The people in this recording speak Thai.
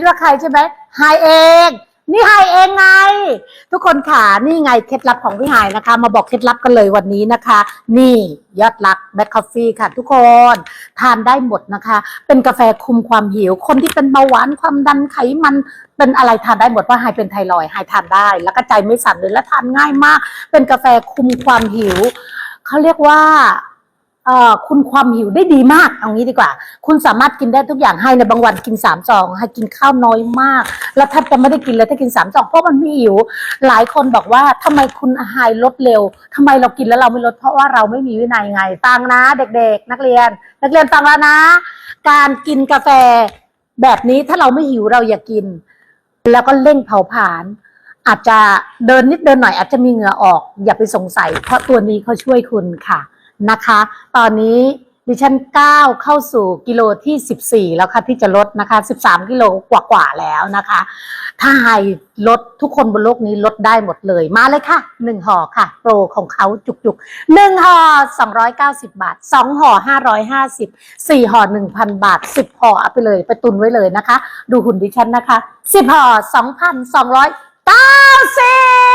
ดว่าใครใช่ไหมไฮเองนี่ไฮเองไง ทุกคนค่ะนี่ไงเคล็ดลับของพี่ไฮนะคะ มาบอกเคล็ดลับกันเลยวันนี้นะคะ นี่ยอดรักแบล็คคอฟฟี่ค่ะ ทุกคนทานได้หมดนะคะ เป็นกาแฟคุมความหิว คนที่เป็นเบาหวานความดันไขมันเป็นอะไรทานได้หมดว่าไฮเป็นไทรอยไฮทานได้ แล้วก็ใจไม่สั่นเลยและทานง่ายมาก เป็นกาแฟคุมความหิวเขาเรียกว่า คุณความหิวได้ดีมากเอางี้ดีกว่า คุณสามารถกินได้ทุกอย่างให้ในบางวันกินสามซองให้กินข้าวน้อยมาก แล้วแทบจะไม่ได้กินเลยถ้ากินสามซองเพราะมันไม่หิว หลายคนบอกว่าทำไมคุณอาหารลดเร็วทำไมเรากินแล้วเราไม่ลดเพราะว่าเราไม่มีวินัยไงฟังนะเด็กๆ นักเรียน นักเรียนฟังแล้วนะ การกินกาแฟแบบนี้ถ้าเราไม่หิวเราอย่ากิน แล้วก็เร่งเผาผลาญอาจจะเดินนิดเดินหน่อยอาจจะมีเหงื่อออก อย่าไปสงสัย เพราะตัวนี้เขาช่วยคุณค่ะ นะคะ ตอนนี้ดิฉันก้าวเข้าสู่กิโลที่ 14 แล้วค่ะที่จะลดนะคะ 13 กิโลกว่าๆแล้วนะคะ ถ้าให้ลดทุกคนบนโลกนี้ลดได้หมดเลย มาเลยค่ะหนึ่งห่อค่ะ โปรของเขาจุกๆหนึ่งห่อ290 บาทสองห่อ550สี่ห่อ1,000 บาทสิบห่อเอาไปเลยไปตุนไว้เลยนะคะ ดูหุ่นดิฉันนะคะสิบห่อ2,290เย้